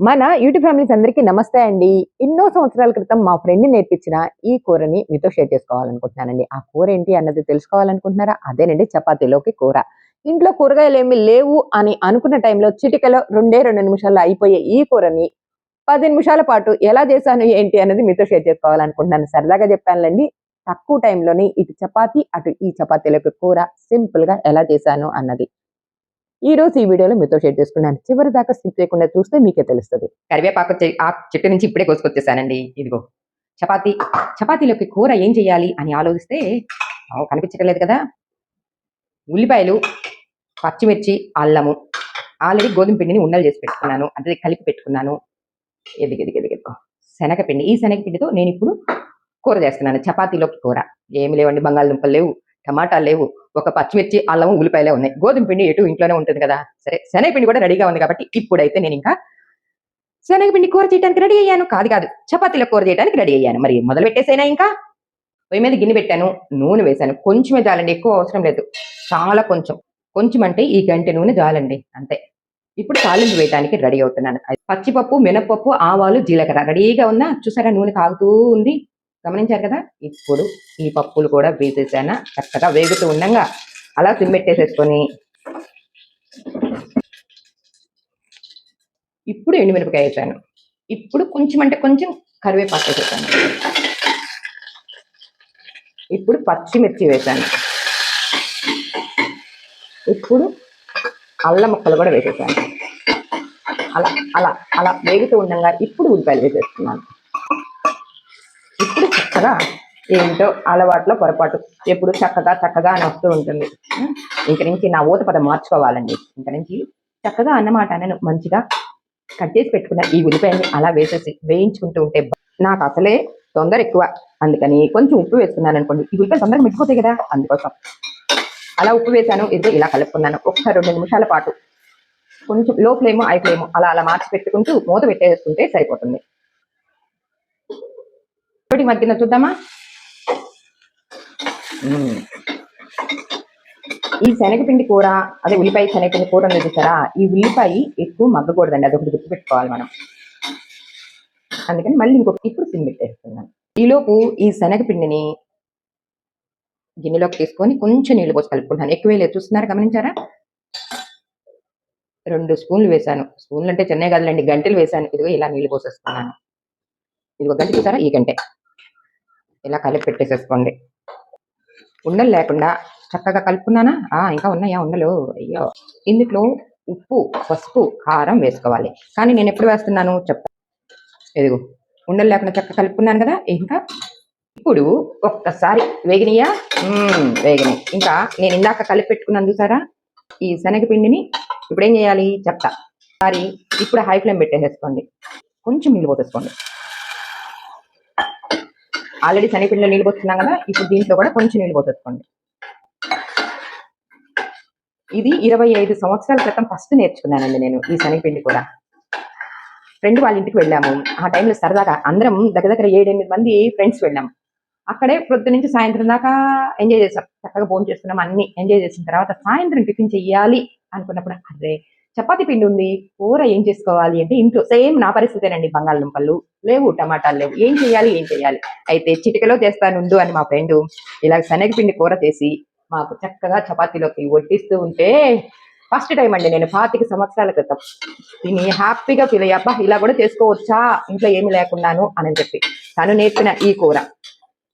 మన YouTube families అందరికీ నమస్తే అండి. ఎన్నో సంవత్సరాల క్రితం మా ఫ్రెండ్ నేర్పించిన ఈ కూరని మీతో షేర్ చేసుకోవాలనుకుంటున్నానండి. ఆ కూర ఏంటి అన్నది తెలుసుకోవాలనుకుంటున్నారా? అదేనండి చపాతీలోకి కూర. ఇంట్లో కూరగాయలు ఏమీ లేవు అని అనుకున్న టైంలో చిటికలో రెండే రెండు నిమిషాల్లో అయిపోయే ఈ కూరని పది నిమిషాల పాటు ఎలా చేశాను ఏంటి అన్నది మీతో షేర్ చేసుకోవాలనుకుంటున్నాను. సరదాగా చెప్పానులేండి. తక్కువ టైంలోని ఇటు చపాతీ అటు ఈ చపాతీలోకి కూర సింపుల్గా ఎలా చేశాను అన్నది. ఈ రోజు ఈ వీడియోలో మీతో షేర్ చేసుకున్నాను. చివరి దాకా స్కిప్ చేయకుండా చూస్తే మీకే తెలుస్తుంది. కరివేపాకు ఆ చెట్టు నుంచి ఇప్పుడే కోసుకొచ్చేసానండి. ఇదిగో చపాతి చపాతీలోకి కూర ఏం చేయాలి అని ఆలోచిస్తే కనిపించట్లేదు కదా? ఉల్లిపాయలు పచ్చిమిర్చి అల్లము ఆల్రెడీ గోధుమ పిండిని ఉండలు చేసి పెట్టుకున్నాను. అంటే కలిపి పెట్టుకున్నాను. ఎదిగి ఎదిగి ఎదిగి. శనగపిండి ఈ శనగపిండితో నేను ఇప్పుడు కూర చేస్తున్నాను. చపాతీలోకి కూర. ఏమి లేవండి బంగాళదుంపలు లేవు. టమాటాలు లేవు. ఒక పచ్చిమిర్చి అల్లం ఉల్లిపాయలే ఉన్నాయి. గోధుమ పిండి ఎటు ఇంట్లోనే ఉంటుంది కదా. సరే శనగపిండి కూడా రెడీగా ఉంది కాబట్టి ఇప్పుడైతే నేను ఇంకా శనగపిండి కూర చేయడానికి రెడీ అయ్యాను. కాదు కాదు. చపాతీల కూర చేయడానికి రెడీ అయ్యాను. మరి మొదలు పెట్టేసైనా ఇంకా? పొయ్యి మీద గిన్నె పెట్టాను నూనె వేశాను. కొంచెమే జాలండి ఎక్కువ అవసరం లేదు. చాలా కొంచెం. కొంచెం అంటే ఈ గంటె నూనె జాలండి అంతే. ఇప్పుడు తాలింపు వేయడానికి రెడీ అవుతున్నాను. పచ్చిపప్పు మినపప్పు ఆవాలు జీలకర్ర. రెడీగా ఉన్నా చూసారా నూనె కాగుతూ ఉంది. గమనించారు కదా? ఇప్పుడు ఈ పప్పులు కూడా వేసేసాను? చక్కగా వేగుతూ ఉండగా. అలా సిమ్మెట్టేసేసుకొని ఇప్పుడు ఎండుమిరపకాయ వేసాను. ఇప్పుడు కొంచెం అంటే కొంచెం కరివేపాకు వేసేసాను. ఇప్పుడు పచ్చిమిర్చి వేసాను. ఇప్పుడు అల్లం ముక్కలు కూడా వేసేసాను. అలా అలా అలా వేగుతూ ఉండగా. ఇప్పుడు ఉల్లిపాయలు వేసేస్తున్నాను. కదా? చక్కగా ఏంటో అలవాట్లో పొరపాటు. ఎప్పుడు చక్కగా చక్కగా అని వస్తూ ఉంటుంది. ఇంక నుంచి నా ఊత పదం మార్చుకోవాలండి. ఇంక నుంచి చక్కగా అన్నమాట నేను మంచిగా కట్ చేసి పెట్టుకున్న ఈ ఉల్లిపాయని అలా వేసేసి వేయించుకుంటూ ఉంటే నాకు అసలే తొందర ఎక్కువ. అందుకని కొంచెం ఉప్పు వేసుకున్నాను అనుకోండి. ఈ ఉల్లిపాయలు తొందరగా మిగిలిపోతాయి కదా? అందుకోసం. అలా ఉప్పు వేసాను ఇది ఇలా కలుపుకున్నాను. ఒక్క రెండు నిమిషాల పాటు. కొంచెం లో ఫ్లేమ్ హై ఫ్లేమ్ అలా అలా మార్చి పెట్టుకుంటూ మూత పెట్టేసుకుంటే సరిపోతుంది. ఒకటి మధ్యన చూద్దామా. ఈ శనగపిండి కూర అదే ఉల్లిపాయ శనగపిండి కూర ఉంది చూసారా? ఈ ఉల్లిపాయ ఎక్కువ మగ్గకూడదండి అదొకటి గుర్తుపెట్టుకోవాలి మనం. అందుకని మళ్ళీ ఇంకొక ఇప్పుడు సిమ్ పెట్టేస్తున్నాను. ఈలోపు ఈ శనగపిండిని గిన్నెలోకి తీసుకొని కొంచెం నీళ్ళు పోసి కలుపుకుంటాను ఎక్కువ లేదు చూస్తున్నారా? గమనించారా? రెండు స్పూన్లు వేశాను. స్పూన్లు అంటే చెన్నై కదలండి గంటలు వేశాను. ఇదిగో ఇలా నీళ్ళు పోసేస్తున్నాను. ఇదిగో గంట చూసారా? ఈ గంటే. ఇలా కలిపి పెట్టేసేసుకోండి. ఉండలు లేకుండా చక్కగా కలుపుకున్నానా? ఆ ఇంకా ఉన్నాయా? ఉండలు. అయ్యో. ఇందులో ఉప్పు పసుపు కారం వేసుకోవాలి. కానీ నేను ఎప్పుడు వేస్తున్నాను? చెప్తా ఎదుగు ఉండలు లేకుండా చక్కగా కలుపుకున్నాను కదా? ఇంకా ఇప్పుడు ఒక్కసారి వేగినయా? వేగినాయి. ఇంకా నేను ఇందాక కలిపి పెట్టుకున్నాను చూసారా? ఈ శనగపిండిని ఇప్పుడు ఏం చేయాలి? చెప్తా. సారి ఇప్పుడు హై ఫ్లేమ్ పెట్టేసేసుకోండి. కొంచెం నీళ్ళు పోసేసుకోండి. ఆల్రెడీ శనగపిండిలో నీళ్ళు పోస్తున్నాం కదా ఇప్పుడు దీంట్లో కూడా కొంచెం నీళ్ళు పోసేసుకోండి. ఇది ఇరవై ఐదు సంవత్సరాల క్రితం ఫస్ట్ నేర్చుకున్నానండి నేను ఈ శనగపిండి కూడా. ఫ్రెండ్ వాళ్ళ ఇంటికి వెళ్ళాము. ఆ టైంలో సరదాగా అందరం దగ్గర దగ్గర ఏడెనిమిది మంది ఫ్రెండ్స్ వెళ్ళాము అక్కడే ప్రొద్దు నుంచి సాయంత్రం దాకా ఎంజాయ్ చేసాం చక్కగా భోజనం చేసుకున్నాం అన్ని. ఎంజాయ్ చేసిన తర్వాత సాయంత్రం టిఫిన్ చెయ్యాలి అనుకున్నప్పుడు అరే చపాతి పిండి ఉంది కూర ఏం చేసుకోవాలి అంటే ఇంట్లో సేమ్ నా పరిస్థితేనండి బంగాళదుంపలు లేవు టమాటాలు లేవు. ఏం చేయాలి ఏం చేయాలి? అయితే చిటికలో చేస్తానుండు అని మా ఫ్రెండ్ ఇలా శనగపిండి కూర చేసి మాకు చక్కగా చపాతీలోకి వడ్డిస్తూ ఉంటే ఫస్ట్ టైం అండి నేను పాతిక సంవత్సరాల క్రితం. దీన్ని హ్యాపీగా ఫీల్ అయ్యా అబ్బా ఇలా కూడా చేసుకోవచ్చా? ఇంట్లో ఏమి లేకున్నాను అని చెప్పి తను నేర్పిన ఈ కూర.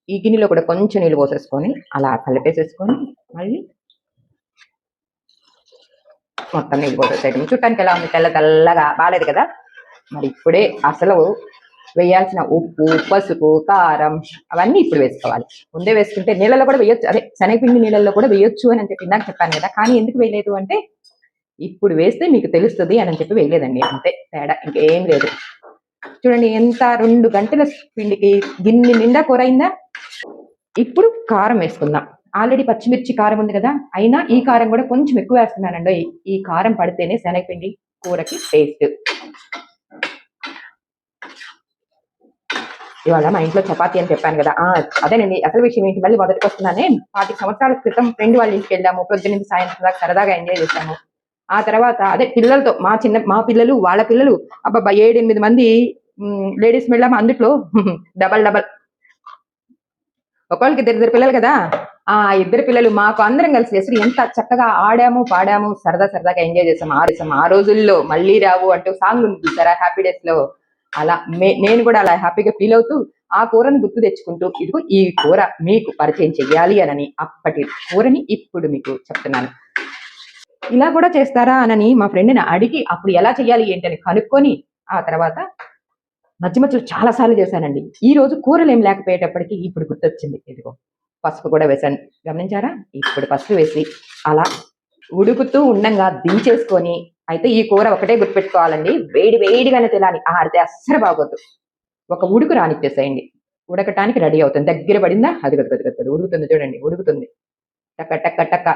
ఈ గిన్నెలో కూడా కొంచెం నీళ్ళు పోసేసుకొని అలా కలిపేసేసుకొని మళ్ళీ మొత్తం నీళ్ళు పోసేసేయడం చూడటానికి ఎలా ఉంది? తెల్ల తెల్లగా బాగాలేదు కదా? మరి ఇప్పుడే అసలు వేయాల్సిన ఉప్పు పసుపు కారం అవన్నీ ఇప్పుడు వేసుకోవాలి. ముందే వేసుకుంటే నీళ్ళలో కూడా వేయొచ్చు. అదే శనగపిండి నీళ్ళల్లో కూడా వేయొచ్చు అని చెప్పి ఇందాక చెప్పాను కదా. కానీ ఎందుకు వేయలేదు అంటే ఇప్పుడు వేస్తే మీకు తెలుస్తుంది అని చెప్పి వేయలేదండి. అంతే తేడా ఇంకేం లేదు. చూడండి ఎంత రెండు గంటల పిండికి గిన్నె నిండా కూర అయిందా? ఇప్పుడు కారం వేసుకుందాం. ఆల్రెడీ పచ్చిమిర్చి కారం ఉంది కదా అయినా ఈ కారం కూడా కొంచెం ఎక్కువ వేస్తున్నానండి. ఈ కారం పడితేనే శనగపిండి కూరకి టేస్ట్ ఇవాళ మా ఇంట్లో చపాతీ అని చెప్పాను కదా. అదేనండి. అసలు విషయం ఏంటి? మళ్ళీ మొదటికి వస్తున్నానే. పాతి సంవత్సరాల క్రితం ఫ్రెండ్ వాళ్ళ ఇంటికి వెళ్ళాము. పొద్దున్నంచి సాయంత్రం దాకా సరదాగా ఎంజాయ్ చేశాము. ఆ తర్వాత అదే పిల్లలతో మా చిన్న మా పిల్లలు వాళ్ళ పిల్లలు అబ్బాబ్బా ఏడు ఎనిమిది మంది లేడీస్ వెళ్ళాము అందుట్లో? Double double. ఒకళ్ళకి ఇద్దరు ఇద్దరు పిల్లలు కదా. ఆ ఇద్దరు పిల్లలు మాకు అందరం కలిసి అసలు ఎంత చక్కగా ఆడాము పాడాము సరదా సరదాగా ఎంజాయ్ చేసాం. ఆ ఆ రోజుల్లో మళ్ళీ రావు అంటూ సాంగ్ ఉంది చూసారా? హ్యాపీ డేస్లో. అలా మే- నేను కూడా అలా హ్యాపీగా ఫీల్ అవుతూ ఆ కూరని గుర్తు తెచ్చుకుంటూ ఇదిగో ఈ కూర మీకు పరిచయం చెయ్యాలి అనని అప్పటి కూరని ఇప్పుడు మీకు చెప్తున్నాను. ఇలా కూడా చేస్తారా అనని మా ఫ్రెండ్ని అడిగి అప్పుడు ఎలా చేయాలి ఏంటని కనుక్కొని ఆ తర్వాత మధ్య మధ్యలో చాలా సార్లు చేశానండి. ఈ రోజు కూరలు ఏం లేకపోయేటప్పటికి ఇప్పుడు గుర్తొచ్చింది. ఇదిగో. పసుపు కూడా వేసాను గమనించారా? ఇప్పుడు పసుపు వేసి అలా ఉడుకుతూ ఉండంగా దించేసుకొని అయితే ఈ కూర ఒకటే గుర్తుపెట్టుకోవాలండి. వేడి వేడిగానే తినాలి. ఆడితే అస్సలు బాగోద్దు ఒక ఉడుకు రానిచ్చేసేయండి. ఉడకటానికి రెడీ అవుతుంది. దగ్గర పడిందా? అది గదు ఉడుకుతుంది చూడండి ఉడుకుతుంది. టక్క టక్క టక్క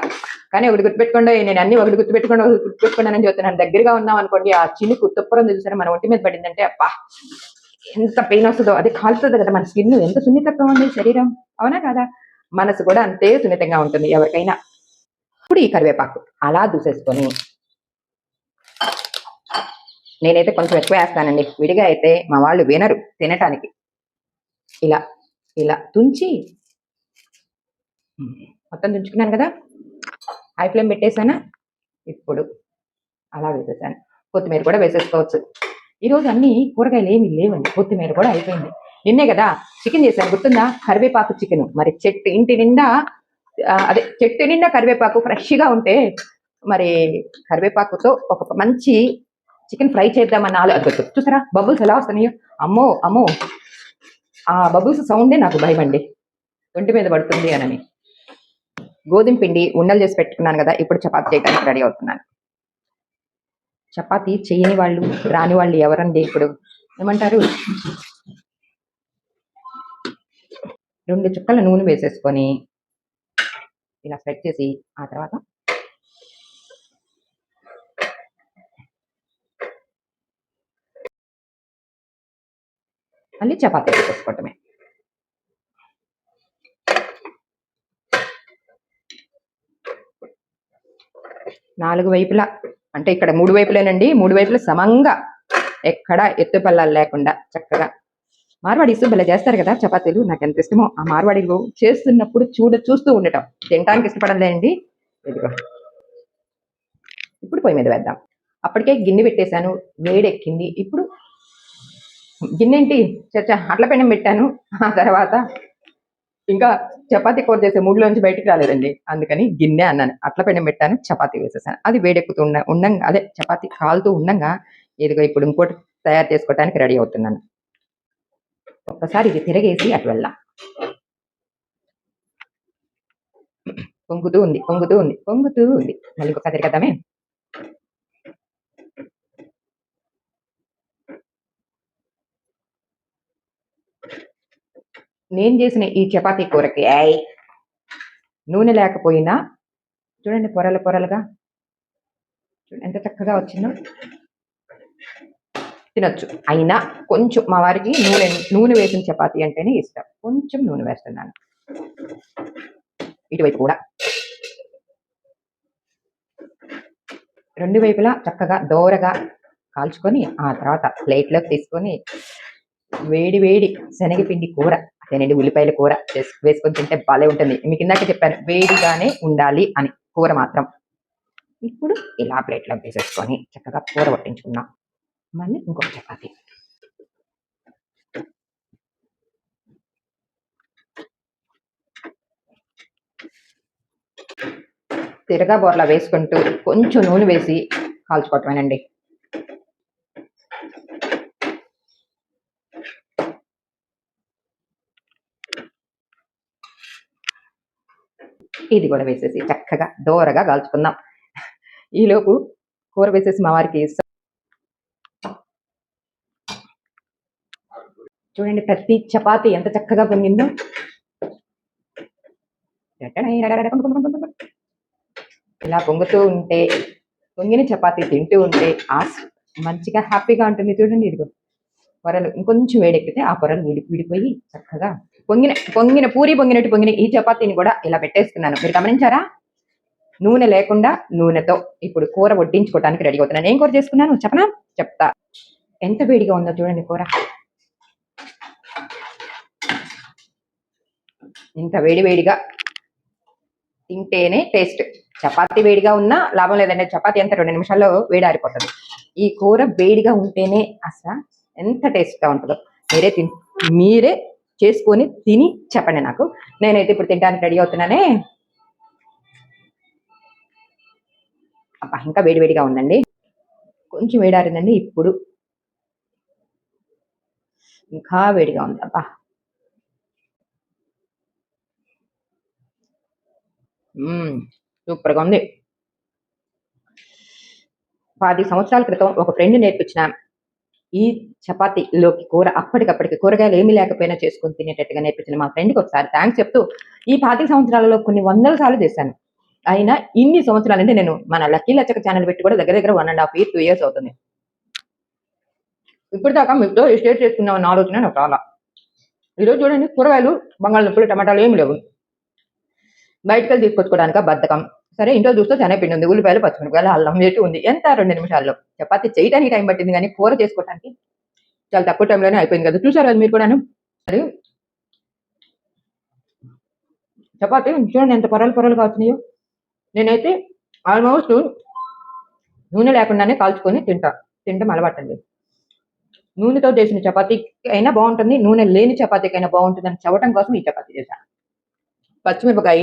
కానీ ఒకటి గుర్తుపెట్టుకోండి నేను అన్ని ఒకటి గుర్తుపెట్టుకోండి ఒకటి గుర్తుపెట్టుకున్నానని చెప్తున్నాను. దగ్గరగా ఉన్నాం అనుకోండి ఆ చినుకు తుప్పరం చూసారా మన ఒంటి మీద పడిందంటే అబ్బా! ఎంత పెయిన్ వస్తుందో. అది కాలుతుంది కదా మన స్కిన్. ఎంత సున్నితత్వం ఉంది శరీరం. అవునా కదా? మనసు కూడా అంతే సున్నితంగా ఉంటుంది ఎవరికైనా. ఇప్పుడు ఈ కరివేపాకు అలా దూసేసుకొని నేనైతే కొంచెం ఎక్కువ వేస్తానండి. విడిగా అయితే మా వాళ్ళు వినరు తినటానికి. ఇలా ఇలా తుంచి మొత్తం తుంచుకున్నాను కదా? హై ఫ్లేమ్ పెట్టేశానా ఇప్పుడు అలా వేసేసాను. కొత్తిమీర కూడా వేసేసుకోవచ్చు. ఈరోజు అన్ని కూరగాయలు ఏమి లేవండి. కొత్తిమీర కూడా అయిపోయింది. నిన్నే కదా చికెన్ చేశాను గుర్తుందా? కరివేపాకు చికెన్. మరి చెట్టు ఇంటి నిండా అదే చెట్టు నిండా కరివేపాకు ఫ్రెష్గా ఉంటే మరి కరివేపాకుతో ఒక మంచి చికెన్ ఫ్రై చేద్దామన్న ఆలోచన చూసారా? బబుల్స్ ఎలా వస్తున్నాయో? అమ్మో అమ్మో! ఆ బబుల్స్ సౌండే నాకు భయం అండి. ఒంటి మీద పడుతుంది అనని. గోధుమ పిండి ఉండలు చేసి పెట్టుకున్నాను కదా ఇప్పుడు చపాతీ చేయడానికి రెడీ అవుతున్నాను. చపాతీ చేయని వాళ్ళు రాని వాళ్ళు ఎవరండి ఇప్పుడు? ఏమంటారు? రెండు చుక్కల నూనె వేసేసుకొని ఇలా స్ప్రెడ్ చేసి ఆ తర్వాత మళ్ళీ చపాతీ వేసేసుకోవటమే నాలుగు వైపులా అంటే ఇక్కడ మూడు వైపులేనండి మూడు వైపులా సమంగా ఎక్కడ ఎత్తుపల్లాలు లేకుండా చక్కగా మార్వాడీస్ భలే చేస్తారు కదా చపాతీలు. నాకు ఎంత ఇష్టమో ఆ మార్వాడీలు చేస్తున్నప్పుడు చూడ చూస్తూ ఉండటం. తినడానికి ఇష్టపడలేండి ఇదిగో. ఇప్పుడు పొయ్యి మీద వేద్దాం. అప్పటికే గిన్నె పెట్టేశాను వేడెక్కింది. ఇప్పుడు గిన్నెంటి? చచ్చా అట్ల పెనం పెట్టాను. ఆ తర్వాత ఇంకా చపాతీ కూర చేసే మూడులోంచి బయటికి రాలేదండి. అందుకని గిన్నె అన్నాను. అట్ల పెనం పెట్టాను చపాతీ వేసేసాను. అది వేడెక్కుతూ ఉన్న ఉండంగా అదే చపాతీ కాలుతూ ఉండంగా ఇదిగో ఇప్పుడు ఇంకోటి తయారు చేసుకోవడానికి రెడీ అవుతున్నాను. ఒక్కసారి ఇది తిరగేసి అటు వెళ్దాం పొంగుతూ ఉంది పొంగుతూ ఉంది పొంగుతూ ఉంది. మళ్ళీ ఇంకొకసారి తిరగద్దామే. నేను చేసిన ఈ చపాతీ కూరకి ఐ నూనె లేకపోయినా చూడండి పొరలు పొరలుగా. చూడండి ఎంత చక్కగా వచ్చిందో. తినొచ్చు. అయినా కొంచెం మా వారికి నూనె నూనె వేసిన చపాతీ అంటేనే ఇష్టం. కొంచెం నూనె వేస్తున్నాను. ఇటువైపు కూడా. రెండు వైపులా చక్కగా దోరగా కాల్చుకొని ఆ తర్వాత ప్లేట్లోకి తీసుకొని వేడి వేడి శనగపిండి కూర అదేనండి ఉల్లిపాయల కూర వేసుకొని తింటే భలే ఉంటుంది. మీకు ఇందాక చెప్పాను వేడిగానే ఉండాలి అని కూర మాత్రం. ఇప్పుడు ఇలా ప్లేట్లోకి తీసేసుకొని చక్కగా కూర పట్టించుకున్నాం మళ్ళీ ఇంకొక చపాతీ. తిరగా బోర్లా వేసుకుంటూ కొంచెం నూనె వేసి కాల్చుకోవటమేనండి. ఇది కూడా వేసేసి చక్కగా దోరగా కాల్చుకుందాం. ఈలోపు కూర వేసేసి మా వారికి చూడండి ప్రతి చపాతి ఎంత చక్కగా పొంగిందో. ఇలా పొంగుతూ ఉంటే పొంగిన చపాతి తింటూ ఉంటే ఆ మంచిగా హ్యాపీగా ఉంటుంది చూడండి ఇదిగో. పొరలు ఇంకొంచెం వేడెక్కితే ఆ పొరలు విడి విడిపోయి చక్కగా పొంగిన పొంగిన పూరి పొంగినట్టు పొంగిన ఈ చపాతీని కూడా ఇలా పెట్టేసుకున్నాను. మీరు గమనించారా? నూనె లేకుండా నూనెతో ఇప్పుడు కూర వడ్డించుకోవడానికి రెడీ అవుతున్నాను. ఏం కూర చేసుకున్నాను? చెప్పనా? చెప్తా. ఎంత వేడిగా ఉందో చూడండి కూర. ఇంత వేడి వేడిగా తింటేనే టేస్ట్ చపాతీ వేడిగా ఉన్నా లాభం లేదండి. చపాతీ ఎంత రెండు నిమిషాల్లో వేడారిపోతుంది. ఈ కూర వేడిగా ఉంటేనే అసలు ఎంత టేస్ట్గా ఉంటుందో. మీరే తిన్ మీరే చేసుకొని తిని చెప్పండి నాకు. నేనైతే ఇప్పుడు తినడానికి రెడీ అవుతున్నానే. అబ్బా ఇంకా వేడివేడిగా ఉందండి. కొంచెం వేడారిందండి ఇప్పుడు. ఇంకా వేడిగా ఉంది. అబ్బా సూపర్గా ఉంది. పది సంవత్సరాల క్రితం ఒక ఫ్రెండ్ నేర్పించిన ఈ చపాతీలోకి కూర అప్పటికప్పటికి కూరగాయలు ఏమీ లేకపోయినా చేసుకుని తినేటట్టుగా నేర్పించిన మా ఫ్రెండ్కి ఒకసారి థ్యాంక్స్ చెప్తూ ఈ పాతిక సంవత్సరాలలో కొన్ని వందల సార్లు చేశాను. అయినా ఇన్ని సంవత్సరాలు అంటే నేను మన లక్కీ లచ్చక ఛానల్ పెట్టి కూడా దగ్గర దగ్గర one and half year two years అవుతుంది. ఇప్పుడు దాకా మీతో షేర్ చేసుకున్న ఆలోచన నాకు రాలా. ఈరోజు చూడండి కూరగాయలు బంగాళదుంపలు టమాటాలు ఏమి లేవు. బయటకు వెళ్ళి తీసుకొచ్చుకోవడానికి బద్ధకం. సరే ఇంట్లో చూస్తే శనగపిండి ఉంది ఉల్లిపాయలు పచ్చిమిరపకాయలు అల్లం వేసి ఉంది. ఎంత రెండు నిమిషాల్లో? చపాతి చేయడానికి టైం పట్టింది కానీ కూర చేసుకోవడానికి చాలా తక్కువ టైంలోనే అయిపోయింది కదా. చూసారు అది మీరు కూడాను? మరి చపాతీ చూడండి ఎంత పొరలు పొరలు వచ్చినాయో. నేనైతే ఆల్మోస్ట్ నూనె లేకుండానే కాల్చుకొని తింటా. తింటాం అలవాటండి నూనెతో చేసిన చపాతీకి అయినా బాగుంటుంది నూనె లేని చపాతీకి అయినా బాగుంటుంది అని చెప్పడం కోసం ఈ చపాతీ చేశాను పచ్చిమిరపకాయ.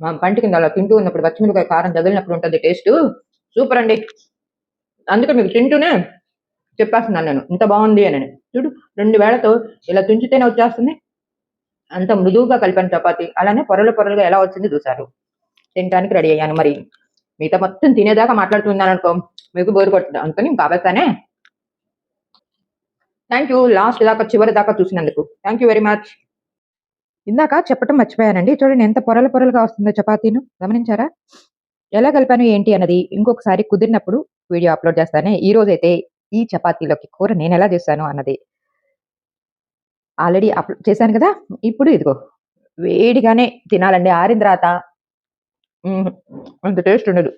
మా పంట కింద అలా తింటూ ఉన్నప్పుడు పచ్చిమిరపకాయ కారం తగిలినప్పుడు ఉంటుంది టేస్ట్. సూపర్ అండి. అందుకే మీకు తింటూనే చెప్పేస్తున్నాను నేను. ఇంత బాగుంది అని చూడు రెండు వేళతో ఇలా తుంచితేనే వచ్చేస్తుంది. అంత మృదువుగా కలిపాను చపాతి. అలానే పొరలు పొరలుగా ఎలా వచ్చింది చూసారు తినడానికి రెడీ అయ్యాను మరి. మిగతా మొత్తం తినేదాకా మాట్లాడుతున్నాను అనుకో మీకు బోరు కొడుతుంది. అందుకని కాబట్టానే థ్యాంక్ యూ లాస్ట్ దాకా చివరి దాకా చూసినందుకు. థ్యాంక్ యూ వెరీ మచ్ ఇందాక చెప్పటం మర్చిపోయానండి. చూడండి ఎంత పొరలు పొరలుగా వస్తుందో చపాతీను. గమనించారా? ఎలా కలిపాను ఏంటి అన్నది ఇంకొకసారి కుదిరినప్పుడు వీడియో అప్లోడ్ చేస్తానే. ఈ రోజు అయితే ఈ చపాతీలోకి కూర నేను ఎలా చేశాను అన్నది ఆల్రెడీ అప్లోడ్ చేశాను కదా? ఇప్పుడు ఇదిగో వేడిగానే తినాలండి. ఆరిన తర్వాత అంత టేస్ట్ ఉండదు.